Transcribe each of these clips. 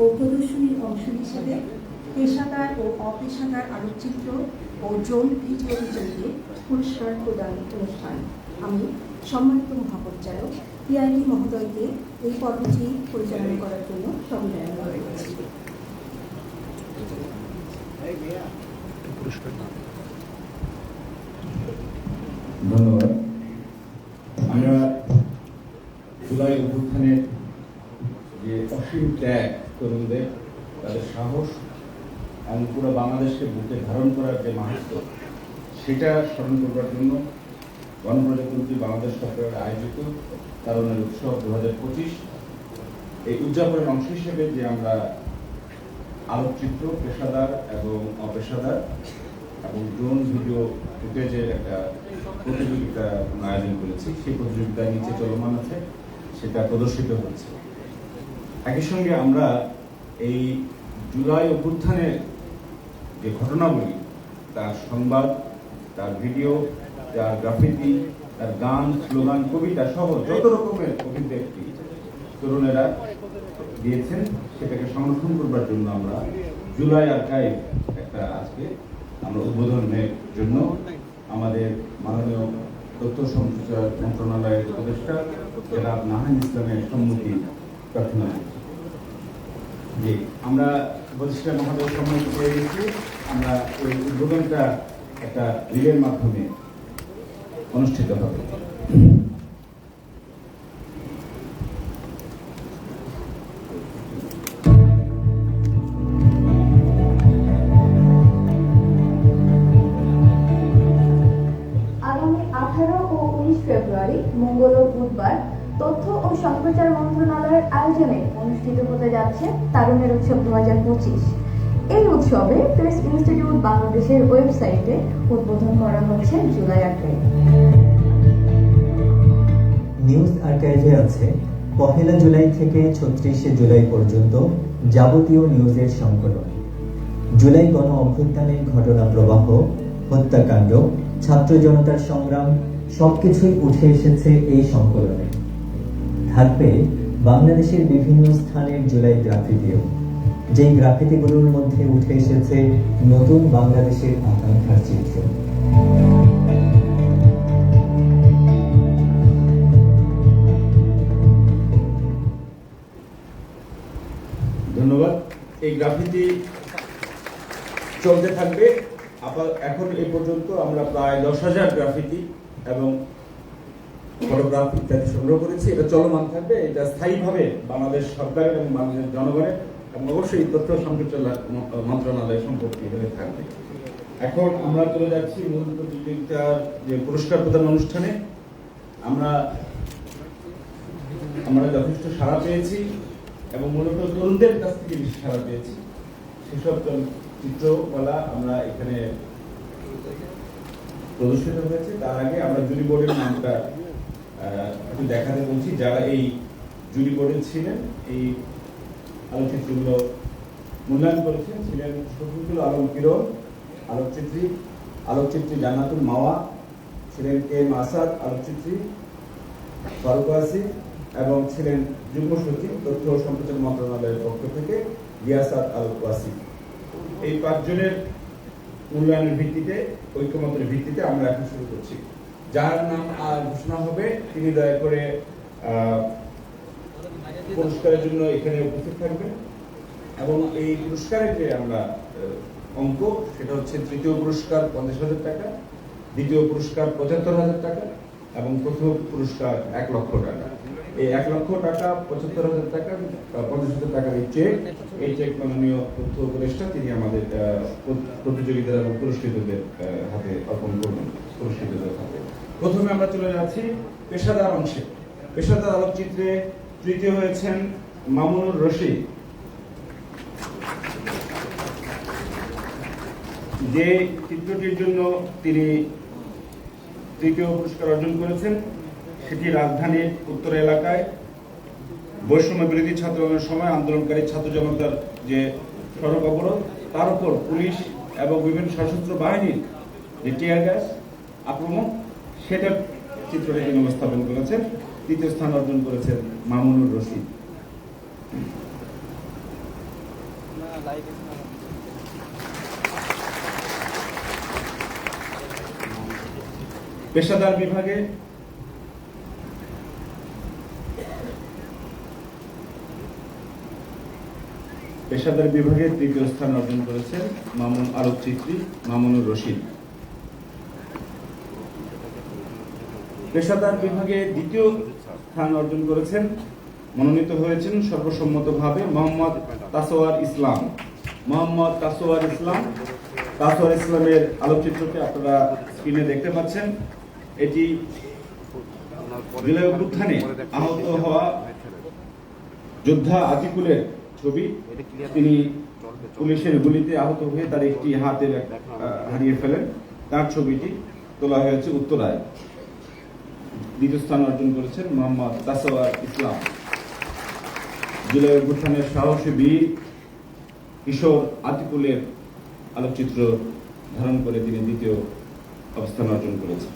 ও প্রদর্শনীর অংশ হিসেবে পেশাদার ও অপেশাদার আলোকচিত্র ও ড্রোন ভিডিও জড়িয়ে পুরস্কার প্রদান অনুষ্ঠান। আমি সম্মানিত মহাপরিচালক পিআইডি মহোদয়কে এই পর্বটি পরিচালনা করার জন্য সংজ্ঞান করেছি ধন্যবাদ আমরা জুলাই অভ্যুত্থানের যে অসীম ত্যাগ তরুণদের তাদের সাহস এবং পুরো বাংলাদেশকে বুকে ধারণ করার যে মাহাত্ম, সেটা স্মরণ করবার জন্য গণপ্রজাতন্ত্রী বাংলাদেশ সরকারের আয়োজিত তারুণের উৎসব দু হাজার পঁচিশ। এই উদযাপনের অংশ হিসেবে যে আমরা আলোকচিত্র, পেশাদার এবং অপেশাদার এবং ড্রোন ভিডিও ফুটেজের একটা প্রতিযোগিতা আয়োজন করেছি। সেই প্রতিযোগিতা নিচে চলমান আছে, সেটা প্রদর্শিত হচ্ছে। একই সঙ্গে আমরা এই জুলাই অভ্যুত্থানের যে ঘটনাগুলি তার সংবাদ, তার ভিডিও, তার গ্রাফিতি, তার গান, স্লোগান, কবিতা সহ যত রকমের অভিব্যক্তি তরুণেরা দিয়েছেন, সেটাকে সংরক্ষণ করবার জন্য আমরা জুলাই আর্কাইভ একটা আজকে আমরা উদ্বোধনের জন্য আমাদের মাননীয় তথ্য সম্প্রচার মন্ত্রণালয়ের উপদেষ্টা জেলাব নাহান ইসলামের সম্মতি প্রার্থনা জি, আমরা বলছিলাম মহাদেব সম্মতি পেয়ে গেছি আমরা ওই উদ্বোধনটা একটা রিলের মাধ্যমে অনুষ্ঠিত হবে। তথ্য ও সম্প্রচার মন্ত্রণালয়ের আয়োজনে অনুষ্ঠিত হতে যাচ্ছে তারুণের উৎসব দু এই উৎসবে প্রেস ইনস্টিটিউট বাংলাদেশের ওয়েবসাইটে উদ্বোধন করা হচ্ছে জুলাই আটে। নিউজ আর্কাইভে আছে পহেলা জুলাই থেকে ছত্রিশে জুলাই পর্যন্ত যাবতীয় নিউজের সংকলন। জুলাই গণ অভ্যুত্থানের ঘটনা প্রবাহ, হত্যাকাণ্ড, ছাত্র জনতার সংগ্রাম, সবকিছুই উঠে এসেছে এই সংকলনে। থাকবে বাংলাদেশের বিভিন্ন স্থানের জুলাই গ্রাফিতিও। যেই গ্রাফিতিগুলোর মধ্যে উঠে এসেছে নতুন বাংলাদেশের আকাঙ্ক্ষার চিত্র। ধন্যবাদ। এই গ্রাফিতি চলতে থাকবে। আপাত- এখন এই পর্যন্ত আমরা প্রায় দশ হাজার গ্রাফিতি এবং ফটোগ্রাফ ইত্যাদি সংগ্রহ করেছি। এটা চলমান থাকবে, এটা স্থায়ীভাবে বাংলাদেশ এবং বাংলাদেশ জনগণের এবং অবশ্যই তথ্য মন্ত্রণালয় সম্পর্কে হয়ে থাকবে। এখন আমরা চলে যাচ্ছি মূল প্রতিযোগিতার যে পুরস্কার প্রদান অনুষ্ঠানে। আমরা আমরা যথেষ্ট সাড়া পেয়েছি এবং মূলত তরুণদের কাছ থেকে বেশি সাড়া পেয়েছি। সেসব চিত্রকলা আমরা এখানে প্রদর্শিত হয়েছে। তার আগে আমরা জুরি বোর্ডের নামটা একটু দেখাতে বলছি, যারা এই জুরি বোর্ডে ছিলেন, এই আলোকচিত্রগুলো মূল্যায়ন করেছেন, ছিলেন শফিকুল আলম কিরণ আলোকচিত্রী আলোকচিত্রী জান্নাতুল মাওয়া, ছিলেন এম আসাদ আলোকচিত্রী ফারুক এবং ছিলেন যুগ্ম সচিব, তথ্য ও সম্প্রচার মন্ত্রণালয়ের পক্ষ থেকে রিয়াসাত আল এই পাঁচজনের মূল্যায়নের ভিত্তিতে, ঐক্যমতের ভিত্তিতে আমরা এখন শুরু করছি। যার নাম আর ঘোষণা হবে, তিনি দয়া করে পুরস্কারের জন্য এখানে উপস্থিত থাকবেন। এবং এই পুরস্কারের যে আমরা অঙ্ক, সেটা হচ্ছে তৃতীয় পুরস্কার পঞ্চাশ হাজার টাকা, দ্বিতীয় পুরস্কার পঁচাত্তর হাজার টাকা, এবং প্রথম পুরস্কার এক লক্ষ টাকা। এক লক্ষ টাকা, পঁচাত্তর হাজার টাকা পঞ্চাশ হাজার টাকার এই চেক এই চেক মাননীয় তথ্য উপদেষ্টা, তিনি আমাদের প্রতিযোগিতা এবং পুরস্কৃতদের হাতে অর্পণ করবেন, পুরস্কৃতদের হাতে। প্রথমে আমরা চলে যাচ্ছি পেশাদার অংশে। পেশাদার আলোকচিত্রে তৃতীয় হয়েছেন মামুনুর রশিদ। যে চিত্রটির জন্য তিনি তৃতীয় পুরস্কার অর্জন করেছেন সেটি রাজধানীর উত্তর এলাকায় বৈষম্য বিরোধী ছাত্র সময় আন্দোলনকারী ছাত্র জনতার যে সড়ক অবরোধ, তার উপর পুলিশ এবং বিভিন্ন সশস্ত্র বাহিনীর যে টিয়ার গ্যাস আক্রমণ, সেটার চিত্রটি তিনি উপস্থাপন করেছেন। তৃতীয় স্থান অর্জন করেছেন মামুনুর রশিদ। পেশাদার বিভাগে পেশাদার বিভাগে তৃতীয় স্থান অর্জন করেছেন মামুন আলোকচিত্রী মামুনুর রশিদ। পেশাদার বিভাগে দ্বিতীয় স্থান অর্জন করেছেন, মনোনীত হয়েছেন সর্বসম্মতভাবে মোহাম্মদ তাসোয়ার ইসলাম। মোহাম্মদ তাসোয়ার ইসলাম তাসোয়ার ইসলামের আলোকচিত্রটি আপনারা স্ক্রিনে দেখতে পাচ্ছেন। এটি জুলাই অভ্যুত্থানে আহত হওয়া যোদ্ধা আতিকুলের ছবি। তিনি পুলিশের গুলিতে আহত হয়ে তার একটি হাতের আহ, হারিয়ে ফেলেন। তার ছবিটি তোলা হয়েছে উত্তরায়। দ্বিতীয় স্থান অর্জন করেছেন মোহাম্মদ তাসাওয়ার ইসলাম। জুলাই অভ্যুত্থানের সাহসী বীর কিশোর আতিকুলের আলোকচিত্র ধারণ করে তিনি দ্বিতীয় অবস্থান অর্জন করেছেন।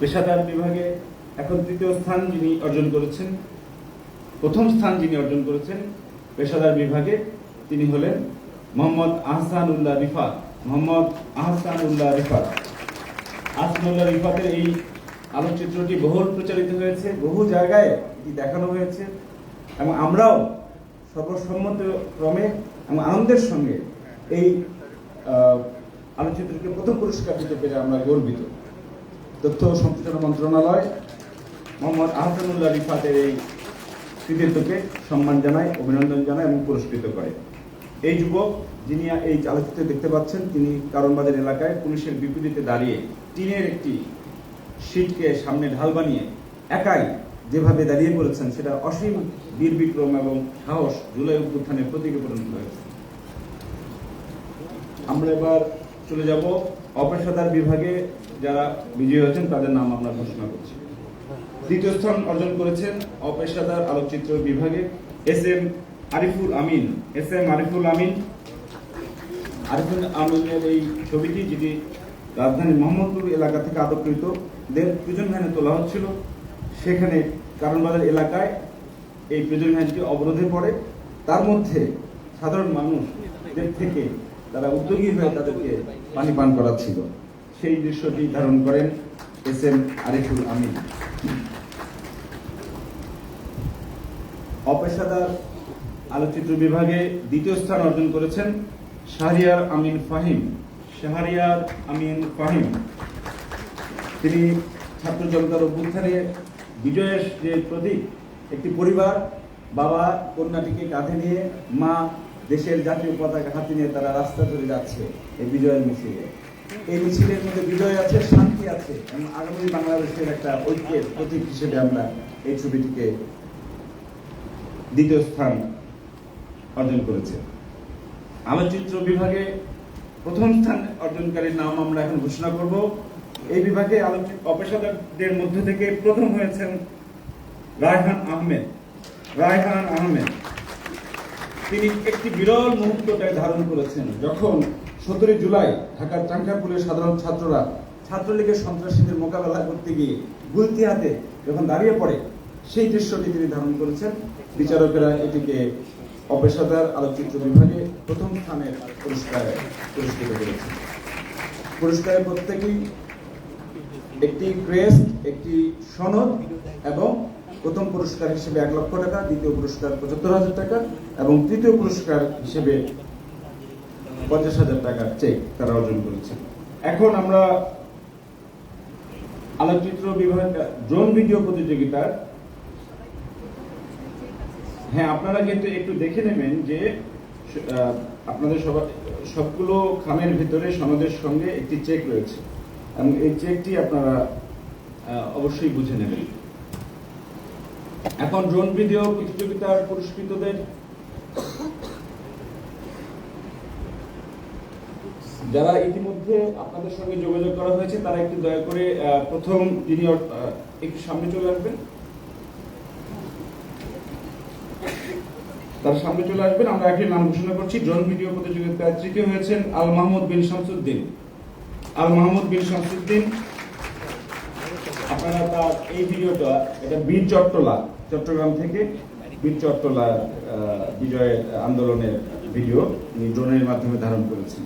পেশাদার বিভাগে এখন তৃতীয় স্থান যিনি অর্জন করেছেন প্রথম স্থান যিনি অর্জন করেছেন পেশাদার বিভাগে তিনি হলেন মোহাম্মদ আহসান উল্লাহ রিফাত। মোহাম্মদ আহসান উল্লাহ রিফাত। আহসানুল্লাহ রিফাতের এই আলোকচিত্রটি বহুল প্রচারিত হয়েছে, বহু জায়গায় এটি দেখানো হয়েছে এবং আমরাও সর্বসম্মত ক্রমে এবং আনন্দের সঙ্গে এই আলোকচিত্রকে প্রথম পুরস্কার দিতে পেরে আমরা গর্বিত। তথ্য সম্প্রচার মন্ত্রণালয় মোহাম্মদ আহসানুল্লাহ রিফাতের এই কৃতিত্বকে সম্মান জানায়, অভিনন্দন জানায় এবং পুরস্কৃত করে। এই যুবক যিনি এই আলোচিত্রে দেখতে পাচ্ছেন, তিনি কারণবাজার এলাকায় পুলিশের বিপরীতে দাঁড়িয়ে টিনের একটি শীটকে সামনে ঢাল বানিয়ে একাই যেভাবে দাঁড়িয়ে পড়েছেন, সেটা অসীম বীর বিক্রম এবং সাহস জুলাই অভ্যুত্থানের প্রতীকে পরিণত হয়েছে। আমরা এবার চলে যাব অপেশাদার বিভাগে যারা বিজয়ী হয়েছেন, তাদের নাম আমরা ঘোষণা করছি। দ্বিতীয় স্থান অর্জন করেছেন অপেশাদার আলোকচিত্র বিভাগে S M Ariful Amin. S M Ariful Amin, Ariful আমিনের এই ছবিটি যেটি রাজধানী মোহাম্মদপুর এলাকা থেকে আটককৃতদের প্রিজন ভ্যানে তোলা হচ্ছিল। সেখানে কারণবাজার এলাকায় এই প্রিজন ভ্যানটি অবরোধে পড়ে। তার মধ্যে সাধারণ মানুষদের থেকে তারা উদ্যোগী হয়ে তাদেরকে পানি পান করাচ্ছিল। সেই দৃশ্যটি ধারণ করেন এস এম আরিফুল আমিন। অপেশাদার আলোচিত্র বিভাগে দ্বিতীয় স্থান অর্জন করেছেন শাহরিয়ার আমিন ফাহিম। শাহরিয়ার আমিন ফাহিম। তিনি ছাত্র জনতার অভ্যুত্থানে বিজয়ের যে প্রতীক, একটি পরিবার, বাবা, কন্যাটিকে কাঁধে নিয়ে মা দেশের জাতীয় পতাকা হাতে নিয়ে তারা রাস্তা ধরে যাচ্ছে এই বিজয়ের মিছিলে। এই মিছিলের মধ্যে বিজয় আছে, শান্তি আছে এবং আগামী বাংলাদেশের একটা ঐক্যের প্রতীক হিসেবে আমরা এই ছবিটিকে দ্বিতীয় স্থান অর্জন করেছে। আলোকচিত্র বিভাগে প্রথম স্থান অর্জনকারীর নাম আমরা এখন ঘোষণা করব। এই বিভাগে আলোচিত অপেশাদারদের মধ্যে থেকে প্রথম হয়েছেন রায়হান আহমেদ। রায়হান আহমেদ, তিনি একটি বিরল মুহূর্তটাই ধারণ করেছেন যখন সতেরোই জুলাই ঢাকার চাঙ্কাপুরের সাধারণ ছাত্ররা ছাত্রলীগের সন্ত্রাসীদের মোকাবেলা করতে গিয়ে গুলতি হাতে যখন দাঁড়িয়ে পড়ে, সেই দৃশ্যটি তিনি ধারণ করেছেন। বিচারকেরা এটিকে অপেশাদার আলোকচিত্র বিভাগে প্রথম স্থানের পুরস্কার পুরস্কৃত করেছেন পুরস্কারের প্রত্যেকেই একটি ক্রেস্ট, একটি সনদ এবং প্রথম পুরস্কার হিসেবে এক লক্ষ টাকা, দ্বিতীয় পুরস্কার পঁচাত্তর হাজার টাকা এবং তৃতীয় পুরস্কার হিসেবে পঞ্চাশ হাজার টাকার চেক তারা অর্জন করেছে। এখন আমরা আলোকচিত্র বিভাগ, ড্রোন ভিডিও প্রতিযোগিতার হ্যাঁ আপনারা কিন্তু একটু দেখে নেবেন যে আপনাদের সবার সবগুলো খামের ভিতরে সনদের সঙ্গে একটি চেক রয়েছে। এবং এই চেকটি আপনারা অবশ্যই বুঝে নেবেন। এখন ড্রোন ভিডিও প্রতিযোগিতার পুরস্কৃতদের যারা ইতিমধ্যে আপনাদের সঙ্গে যোগাযোগ করা হয়েছে, তারা একটু দয়া করে প্রথম যিনি একটু সামনে চলে আসবেন। তার সামনে চলে আসবেন। আমরা একটি নাম ঘোষণা করছি। ড্রোন ভিডিও প্রতিযোগিতায় তৃতীয় হয়েছেন আল মাহমুদ বিন শামসুদ্দিন। আল মাহমুদ বিন শামসুদ্দিন, আপনারা তার এই ভিডিওটা, এটা বীর চট্টলা, চট্টগ্রাম থেকে বীর চট্টলা বিজয়ের আন্দোলনের ভিডিও, উনি ড্রোনের মাধ্যমে ধারণ করেছেন।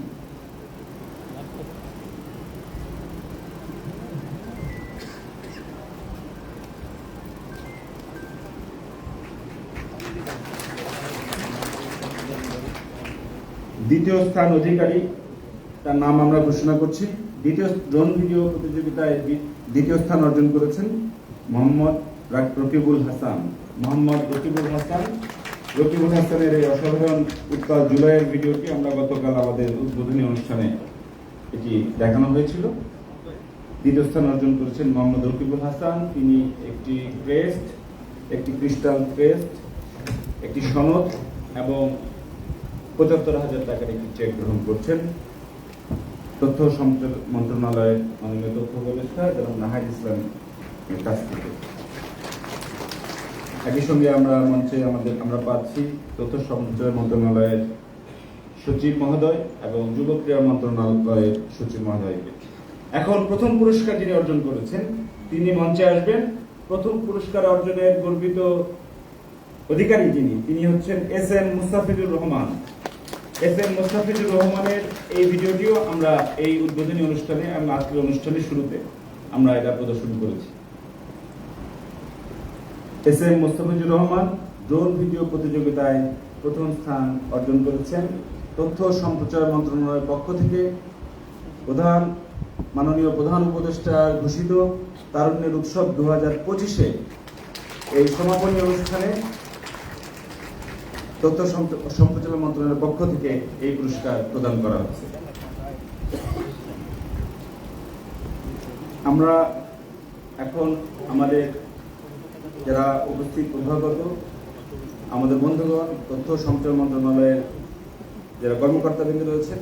দ্বিতীয় স্থান অধিকারী, তার নাম আমরা ঘোষণা করছি। দ্বিতীয় ড্রোন ভিডিও প্রতিযোগিতায় দ্বিতীয় স্থান অর্জন করেছেন মোহাম্মদ রকিবুল হাসান। মোহাম্মদ রকিবুল হাসান, রকিবুল হাসানের এই অসাধারণ উত্তর জুলাইয়ের ভিডিওটি আমরা গতকাল আমাদের উদ্বোধনী অনুষ্ঠানে এটি দেখানো হয়েছিল। দ্বিতীয় স্থান অর্জন করেছেন মোহাম্মদ রকিবুল হাসান। তিনি একটি ক্রেস্ট একটি ক্রিস্টাল ক্রেস্ট একটি সনদ এবং পঁচাত্তর হাজার টাকার একটি চেক গ্রহণ করছেন। তথ্য মন্ত্রণালয়ের মাননীয় তথ্য উপদেষ্টা এবং নাহাজ ইসলামের কাছ থেকে। একই সঙ্গে আমরা মঞ্চে আমাদের আমরা পাচ্ছি তথ্য সম্প্রচার মন্ত্রণালয়ের সচিব মহোদয় এবং যুব ক্রীড়া মন্ত্রণালয়ের সচিব মহোদয়কে। এখন প্রথম পুরস্কার যিনি অর্জন করেছেন, তিনি মঞ্চে আসবেন। প্রথম পুরস্কার অর্জনের গর্বিত অধিকারী যিনি, তিনি হচ্ছেন S M Mustafizur Rahman. S M Mustafizur রহমানের এই ভিডিওটিও আমরা এই উদ্বোধনী অনুষ্ঠানে এবং আজকের অনুষ্ঠানের শুরুতে আমরা এটা প্রদর্শন করেছি। S M Mustafizur Rahman drone video প্রতিযোগিতায় প্রথম স্থান অর্জন করেছেন। তথ্য সম্প্রচার মন্ত্রণালয়ের পক্ষ থেকে প্রধান, মাননীয় প্রধান উপদেষ্টা ঘোষিত তারুণ্যের উৎসব দু হাজার পঁচিশে এই সমাপনী অনুষ্ঠানে তথ্য সম্প্রচার মন্ত্রণালয়ের পক্ষ থেকে এই পুরস্কার প্রদান করা হচ্ছে। আমরা এখন আমাদের যারা উপস্থিত অভিভাবক, আমাদের বন্ধুগণ, তথ্য সম্প্রচার মন্ত্রণালয়ের যারা কর্মকর্তাবৃন্দ রয়েছেন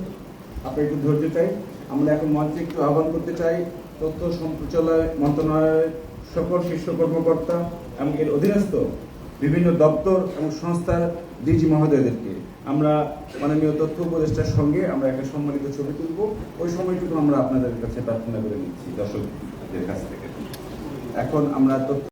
আপনি একটু ধৈর্য চাই। আমরা এখন মঞ্চে একটু আহ্বান করতে চাই, তথ্য সম্প্রচার মন্ত্রণালয়ের সকল শীর্ষ কর্মকর্তা এবং এর অধীনস্থ বিভিন্ন দপ্তর এবং সংস্থার ডিজি মহোদয়দেরকে। আমরা মাননীয় তথ্য উপদেষ্টার সঙ্গে আমরা একটা সম্মানিত ছবি তুলব। ওই সময়টুকু আমরা আপনাদের কাছে প্রার্থনা করে নিচ্ছি, দর্শকদের কাছ থেকে। এখন আমরা তথ্য